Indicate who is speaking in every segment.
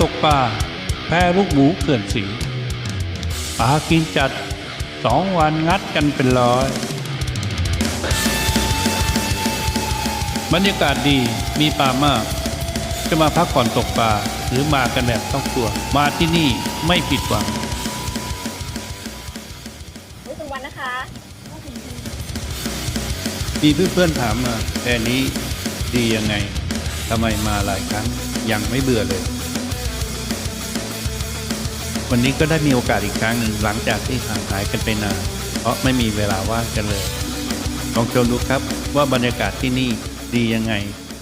Speaker 1: ตกปลาแพลูกหมูเขื่อนสีปลากินจัดสองวันงัดกันเป็นร้อย บรรยากาศดีมีปลามาก จะมาพักผ่อนตกปลาหรือมากันแบบต้องตัว มาที่นี่ไม่ผิดหวัง
Speaker 2: รู้ถึงวันนะคะ
Speaker 1: มีเพื่อนๆถามมาแต่นี้ดียังไงทำไมมาหลายครั้งยังไม่เบื่อเลย วันนี้ก็ได้มีโอกาสอีกครั้งหนึ่งหลังจากที่ห่างหายกันไปนาน เพราะไม่มีเวลาว่างกันเลย ลองชมดูครับว่าบรรยากาศที่นี่ดียังไง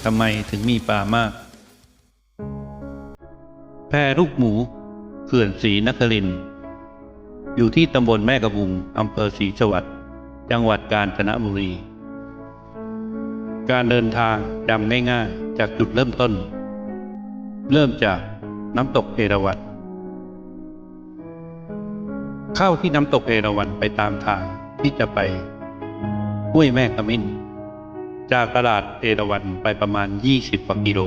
Speaker 1: ทำไมถึงมีปลามาก แพรลูกหมูเขื่อนศรีนคริน อยู่ที่ตำบลแม่กระบุงอำเภอศรีสวัสดิ์จังหวัดกาญจนบุรี การเดินทางดำง่ายๆจากจุดเริ่มต้น เริ่มจากน้ำตกเอราวัณ เข้าที่น้ำตกเอราวัณไปตามทางที่จะไปห้วยแม่ขมิ้น จากตลาดเอราวัณไปประมาณ 20กว่ากิโล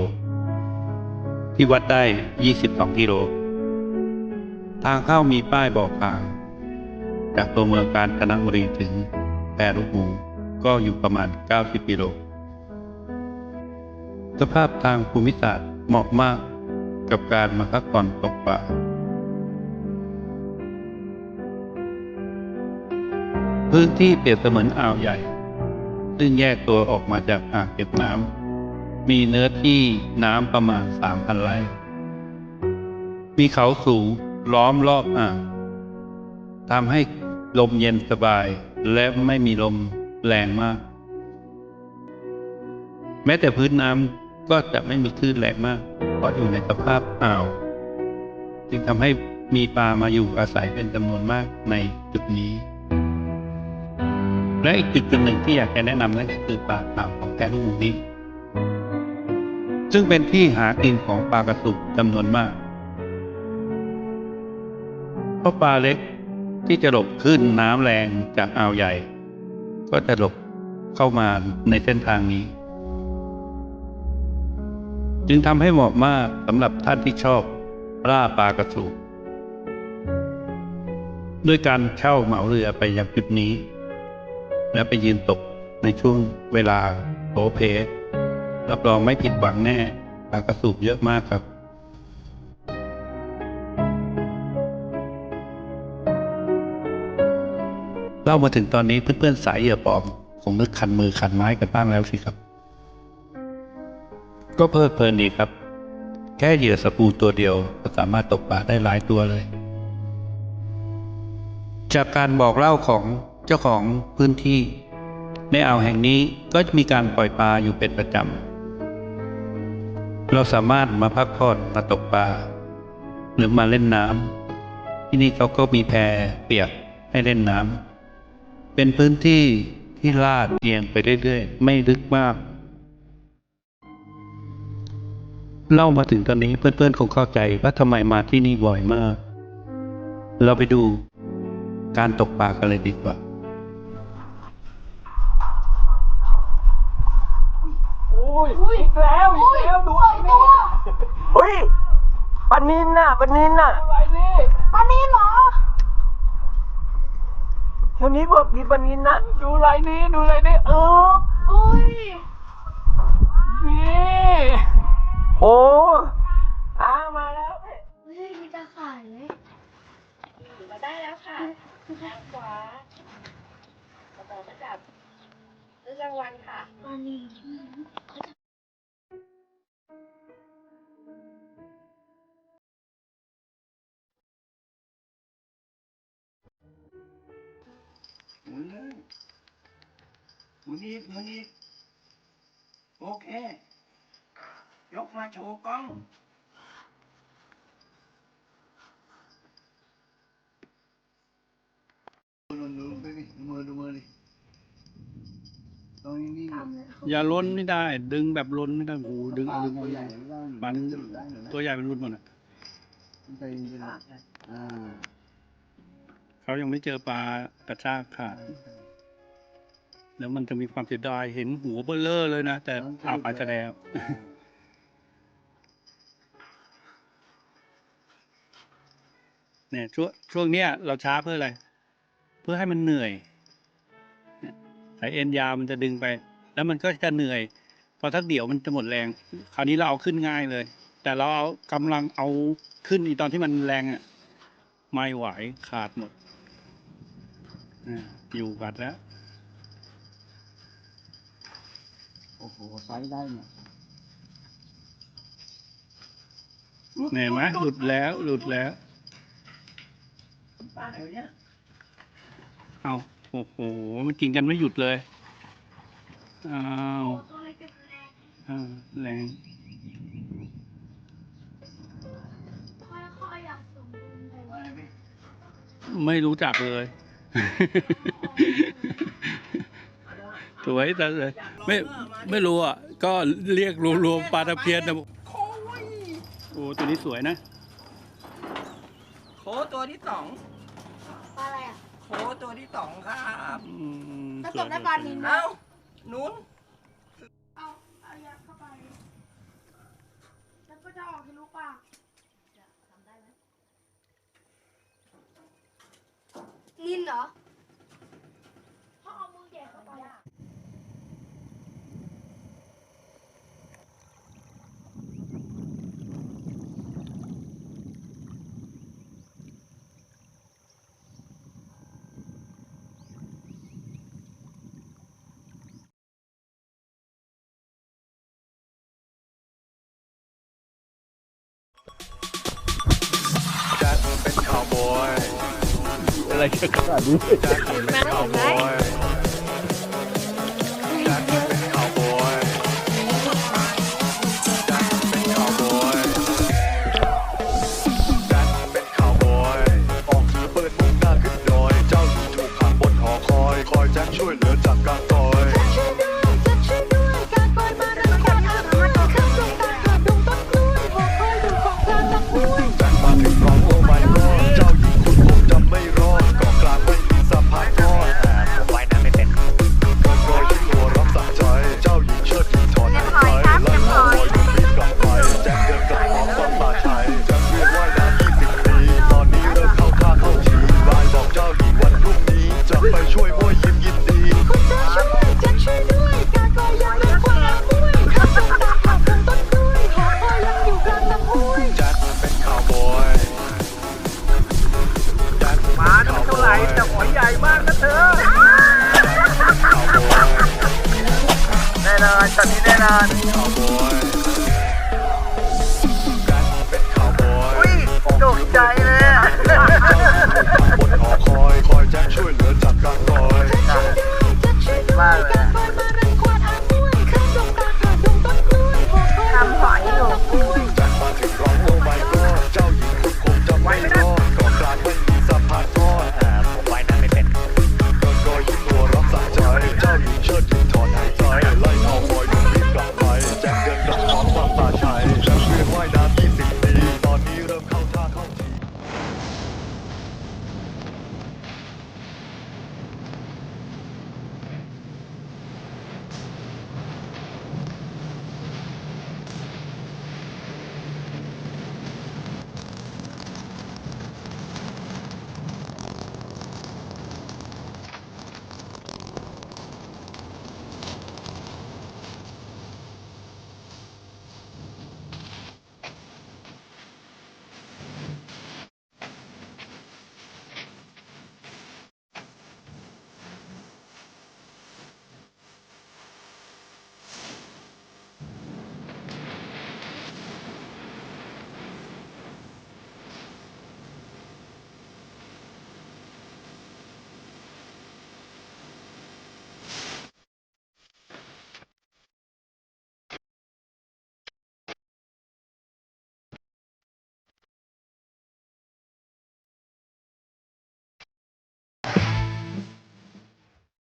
Speaker 1: ที่วัดได้ 22 กิโล ทางเข้ามีป้ายบอกทาง จากตัวเมืองกาญจนบุรีถึงแพรลูกหูก็อยู่ประมาณ 90 กิโล สภาพทางภูมิศาสตร์เหมาะมากกับการมาพักผ่อนตกปลา พื้นที่เปรียบเสมือนอ่าวใหญ่ ซึ่งแยกตัวออกมาจากอ่างเก็บน้ำ มีเนื้อที่น้ำประมาณ 3,000 ไร่ มีเขาสูงล้อมรอบอ่างทำให้ลมเย็นสบายและไม่มีลมแรงมาก แม้แต่พื้นน้ำก็จะไม่มีคลื่นแรงมากเพราะอยู่ในสภาพอ่าว จึงทำให้มีปลามาอยู่อาศัยเป็นจำนวนมากในจุดนี้ และอีกจุดหนึ่งที่อยากจะแนะนำนั่นก็คือปลาขาวของแกลูกนี้ ซึ่งเป็นที่หากินของปลากระสุกจำนวนมากเพราะปลาเล็กที่จะหลบขึ้นน้ำแรงจากอ่าวใหญ่ ก็จะหลบเข้ามาในเส้นทางนี้ จึงทำให้เหมาะมากสำหรับท่านที่ชอบล่าปลากระสูบด้วยการเช่าเหมาเรือไปยังจุดนี้ และไปยืนตกในช่วงเวลาโผเพรับรองไม่ผิดหวังแน่ปลากระสูบเยอะมากครับเล่ามาถึงตอนนี้เพื่อนๆสายเหยื่อปลอมคงนึกคันมือคันไม้กันบ้างแล้วสิครับ ก็เพลิดเพลินดีครับ แค่เหยื่อสปูตัวเดียวก็สามารถตกปลาได้หลายตัวเลย จากการบอกเล่าของ เจ้าของพื้นที่ ในอ่าวแห่งนี้ก็จะมีการปล่อยปลาอยู่เป็นประจำ เราสามารถมาพักผ่อนมาตกปลาหรือมาเล่นน้ำที่นี่เขาก็มีแพเปียกให้เล่นน้ำเป็นพื้นที่ที่ลาดเอียงไปเรื่อยๆ ไม่ลึกมากเล่ามาถึงตอนนี้เพื่อนๆคงเข้าใจว่าทำไมมาที่นี่บ่อยมาก เราไปดูการตกปลากันเลยดีกว่า
Speaker 3: อุ้ยอีกแล้วอีกแล้วดูไอ้นี่เฮ้ยปลานินน่ะปลานินน่ะอะไรนี่
Speaker 2: ปานี้เหรอ
Speaker 3: เท่านี้บอกมีปลานินน่ะดูไรนี่ดูไรนี่เออ
Speaker 2: อุ้
Speaker 3: มุ
Speaker 2: น
Speaker 3: อีกหมุนอีกโอเค ยกมาโชว์กล้อง ดูดูไปดิดูมือดูมือดิตรงนี้นี่
Speaker 1: อย่าล้นไม่ได้ ดึงแบบล้นไม่ได้โอ้โหดึงเอาดึงเอาใหญ่มันตัวใหญ่เป็นรุ่นหมดอะ
Speaker 3: ไปอ่า
Speaker 1: เขายังไม่เจอปลากระชากขาด แล้วมันจะมีความเสียดายเห็นหัวเบลเลอร์เลยนะ แต่เอาไปซะแล้วเนี่ยช่วงช่วงเนี้ยเราช้าเพื่ออะไร เพื่อให้มันเหนื่อยสายเอ็นยาวมันจะดึงไป แล้วมันก็จะเหนื่อยพอทักเดี๋ยวมันจะหมดแรง คราวนี้เราเอาขึ้นง่ายเลย แต่เราเอากำลังเอาขึ้นอีตอนที่มันแรงอะไม่ไหวขาดหมดอยู่กัดแล้ว
Speaker 3: โอ้โหไซส์ได้เนี่ย
Speaker 1: เห็นไหมหลุดแล้วหลุดแล้ว
Speaker 3: ป้าไหนวะเนี่ย
Speaker 1: เอาโอ้โห มันกินกันไม่หยุดเลยอ้าว
Speaker 2: โอ้ตัวเล็กเป็นแรง
Speaker 1: อ่าแรง
Speaker 2: ค่อยๆอยากสมบูรณ์แต่ว่า
Speaker 1: ไม่รู้จักเลยส วยแต่เลยไม่ไม่รู้อะก็เรียกรวมๆปลาตะเพียนนะ
Speaker 3: โค้ย
Speaker 1: โอ้ตัวนี้สวยนะ
Speaker 3: โค้ตัวที่สอง
Speaker 2: ปลาอะไรอะ
Speaker 3: โค้ตัวที่สองครับ
Speaker 1: อืม
Speaker 2: แล้ว
Speaker 1: ส
Speaker 2: ต
Speaker 1: วย
Speaker 2: กได้ปลานิลไหม
Speaker 3: เอ้าหนุน
Speaker 2: เอาเอายัดเข้าไปแล้วก็จะออกทะลุปากทำได้ไหมนินเหรอ ยอะ
Speaker 1: ไรจะขนาดนี้
Speaker 4: แจ็คเป็นข่าว
Speaker 5: ต